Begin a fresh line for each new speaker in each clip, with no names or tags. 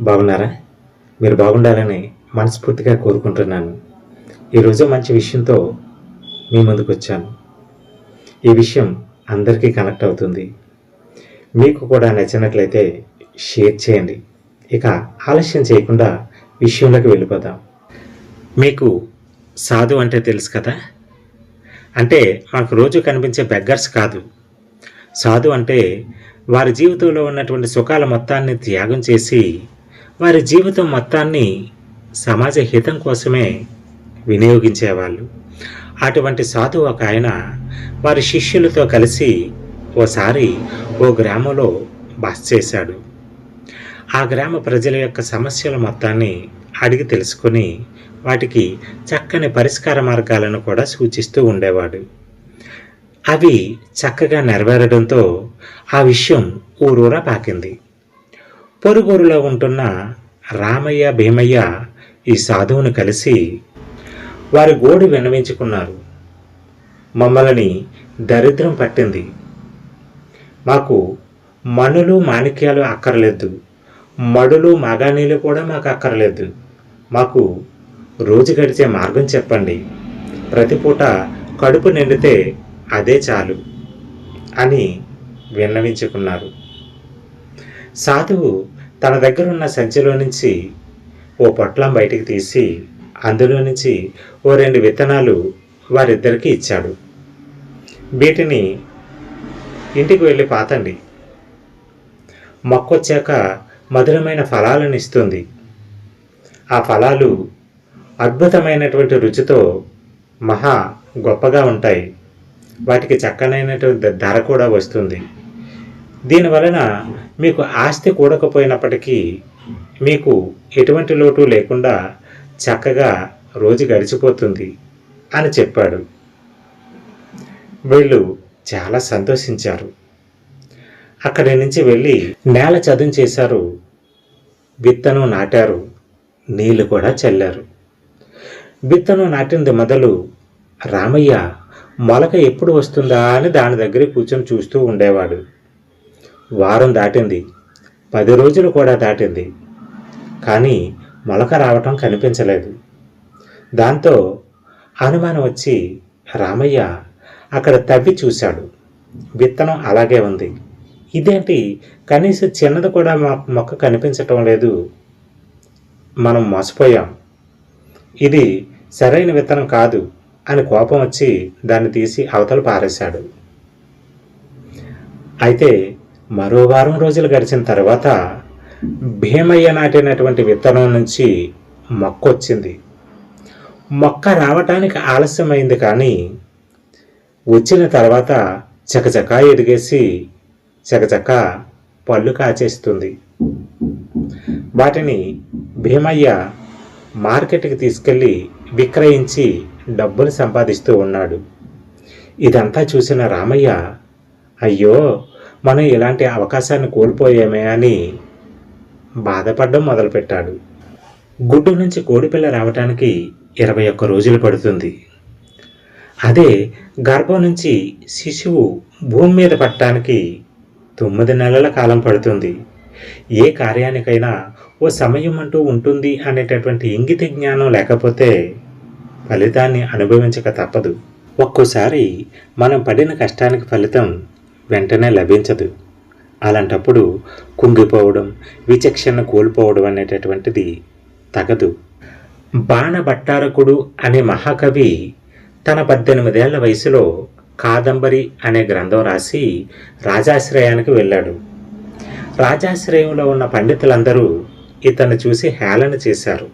బాగున్నారా? మీరు బాగుండాలని మనస్ఫూర్తిగా కోరుకుంటున్నాను. ఈరోజు మంచి విషయంతో మీ ముందుకు వచ్చాను. ఈ విషయం అందరికీ కనెక్ట్ అవుతుంది. మీకు కూడా నచ్చినట్లయితే షేర్ చేయండి. ఇక ఆలస్యం చేయకుండా విషయంలోకి వెళ్ళిపోదాం. మీకు సాధు అంటే తెలుసు కదా? అంటే మనకు రోజు కనిపించే బెగ్గర్స్ కాదు. సాధు అంటే వారి జీవితంలో ఉన్నటువంటి సుఖాల మొత్తాన్ని త్యాగం చేసి వారి జీవితం మొత్తాన్ని సమాజ హితం కోసమే వినియోగించేవాళ్ళు. అటువంటి సాధువు ఒక ఆయన వారి శిష్యులతో కలిసి ఓసారి ఓ గ్రామంలో బస చేశాడు. ఆ గ్రామ ప్రజల యొక్క సమస్యల మొత్తాన్ని అడిగి తెలుసుకొని వాటికి చక్కని పరిష్కార మార్గాలను కూడా సూచిస్తూ ఉండేవాడు. అవి చక్కగా నెరవేరడంతో ఆ విషయం ఊరూరా పాకింది. పొరుగురులో ఉంటున్న రామయ్య భీమయ్య ఈ సాధువును కలిసి వారి గోడు విన్నవించుకున్నారు. మమ్మల్ని దరిద్రం పట్టింది. మాకు మణులు మాణిక్యాలు అక్కర్లేదు. మడులు మగానీలు కూడా మాకు అక్కర్లేదు. మాకు రోజు గడిచే మార్గం చెప్పండి. ప్రతి పూట కడుపు నిండితే అదే చాలు అని విన్నవించుకున్నారు. సాధువు తన దగ్గర ఉన్న సంచిలో నుంచి ఓ పొట్లం బయటికి తీసి అందులో నుంచి ఓ రెండు విత్తనాలు వారిద్దరికి ఇచ్చాడు. వీటిని ఇంటికి వెళ్ళి పాతండి. మొక్కొచ్చాక మధురమైన ఫలాలను ఇస్తుంది. ఆ ఫలాలు అద్భుతమైనటువంటి రుచితో మహా గొప్పగా ఉంటాయి. వాటికి చక్కనైనటువంటి ధర కూడా వస్తుంది. దీనివలన మీకు ఆస్తి కూడకపోయినప్పటికీ మీకు ఎటువంటి లోటు లేకుండా చక్కగా రోజు గడిచిపోతుంది అని చెప్పాడు. వీళ్ళు చాలా సంతోషించారు. అక్కడి నుంచి వెళ్ళి నేల చదును చేశారు. విత్తనం నాటారు. నీళ్ళు కూడా చల్లారు. విత్తనం నాటింది మొదలు రామయ్య మొలక ఎప్పుడు వస్తుందా అని దాని దగ్గర కూర్చొని చూస్తూ ఉండేవాడు. వారం దాటింది. పది రోజులు కూడా దాటింది. కానీ మొలక రావటం కనిపించలేదు. దాంతో అనుమానం వచ్చి రామయ్య అక్కడ తవ్వి చూశాడు. విత్తనం అలాగే ఉంది. ఇదేంటి? కనీసం చిన్నది కూడా మొక్క కనిపించటం లేదు. మనం మోసపోయాం. ఇది సరైన విత్తనం కాదు అని కోపం వచ్చి దాన్ని తీసి అవతలు పారేశాడు. అయితే మరో వారం రోజులు గడిచిన తర్వాత భీమయ్య నాటినటువంటి విత్తనం నుంచి మొక్క వచ్చింది. మొక్క రావటానికి ఆలస్యమైంది కానీ వచ్చిన తర్వాత చకచకా ఎదిగేసి చకచక పళ్ళు కాచేస్తుంది. వాటిని భీమయ్య మార్కెట్కి తీసుకెళ్ళి విక్రయించి డబ్బులు సంపాదిస్తూ ఉన్నాడు. ఇదంతా చూసిన రామయ్య అయ్యో మనం ఇలాంటి అవకాశాన్ని కోల్పోయామే అని బాధపడడం మొదలుపెట్టాడు. గుడ్డు నుంచి కోడిపిల్ల రావటానికి ఇరవై ఒక్క రోజులు పడుతుంది. అదే గర్భం నుంచి శిశువు భూమి మీద పట్టడానికి తొమ్మిది నెలల కాలం పడుతుంది. ఏ కార్యానికైనా ఓ సమయం అంటూ ఉంటుంది అనేటటువంటి ఇంగిత జ్ఞానం లేకపోతే ఫలితాన్ని అనుభవించక తప్పదు. ఒక్కోసారి మనం పడిన కష్టానికి ఫలితం వెంటనే లభించదు. అలాంటప్పుడు కుంగిపోవడం విచక్షణ కోల్పోవడం అనేటటువంటిది తగదు. బాణభట్టారకుడు అనే మహాకవి తన పద్దెనిమిదేళ్ళ వయసులో కాదంబరి అనే గ్రంథం రాసి రాజాశ్రయానికి వెళ్ళాడు. రాజాశ్రయంలో ఉన్న పండితులందరూ ఇతను చూసి హేళన చేశారు.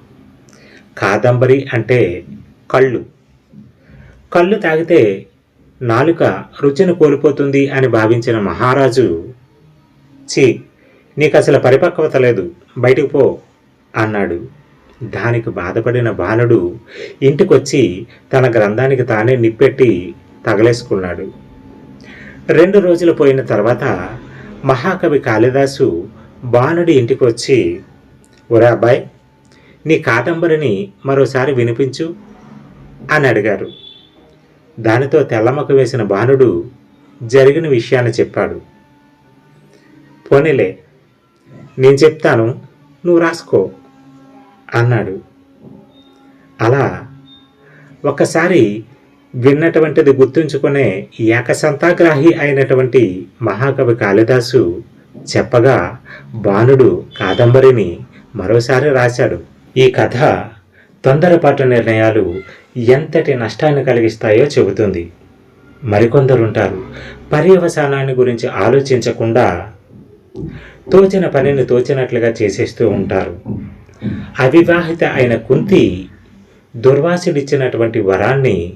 కాదంబరి అంటే కళ్ళు. కళ్ళు తాగితే నాలుక రుచిని కోల్పోతుంది అని భావించిన మహారాజు ఛీ నీకు అసలు పరిపక్వత లేదు బయటికి పో అన్నాడు. దానికి బాధపడిన బాలుడు ఇంటికొచ్చి తన గ్రంథానికి తానే నిప్పెట్టి తగలేసుకున్నాడు. రెండు రోజులు పోయిన తర్వాత మహాకవి కాళిదాసు బాణుడి ఇంటికి వచ్చి ఒరే అబ్బాయి నీ కాదంబరిని మరోసారి వినిపించు అని అడిగారు. దానితో తెల్లమొక వేసిన బాణుడు జరిగిన విషయాన్ని చెప్పాడు. పోనీలే నేను చెప్తాను నువ్వు రాసుకో అన్నాడు. అలా ఒకసారి విన్నటువంటిది గుర్తుంచుకునే ఏకసంతాగ్రాహి అయినటువంటి మహాకవి కాళిదాసు చెప్పగా బాణుడు కాదంబరిని మరోసారి రాశాడు. ఈ కథ తొందరపాటు నిర్ణయాలు ఎంతటి నష్టాన్ని కలిగిస్తాయో చెబుతుంది. మరికొందరుంటారు. పర్యవసానాన్ని గురించి ఆలోచించకుండా తోచిన పనిని తోచినట్లుగా చేసేస్తూ ఉంటారు. అవివాహిత అయిన కుంతి దుర్వాసుడిచ్చినటువంటి వరాన్ని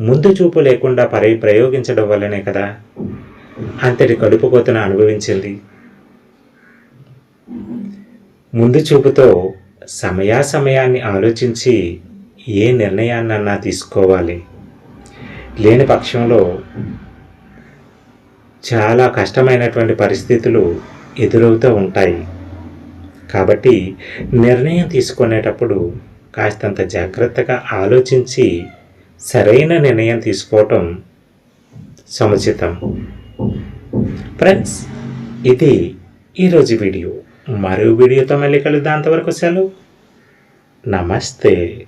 ముందు చూపు లేకుండా పరి ప్రయోగించడం వల్లనే కదా అంతటి కడుపుకోతను అనుభవించింది. ముందు చూపుతో సమయాసమయాన్ని ఆలోచించి ఏ నిర్ణయాన్నన్నా తీసుకోవాలి. లేని పక్షంలో చాలా కష్టమైనటువంటి పరిస్థితులు ఎదురవుతూ ఉంటాయి. కాబట్టి నిర్ణయం తీసుకునేటప్పుడు కాస్తంత జాగ్రత్తగా ఆలోచించి సరైన నిర్ణయం తీసుకోవటం సముచితం. ఫ్రెండ్స్ ఇది ఈరోజు వీడియో. మరో వీడియోతో మళ్ళీ కలుద్దాం. అంతవరకు సెలవు. నమస్తే.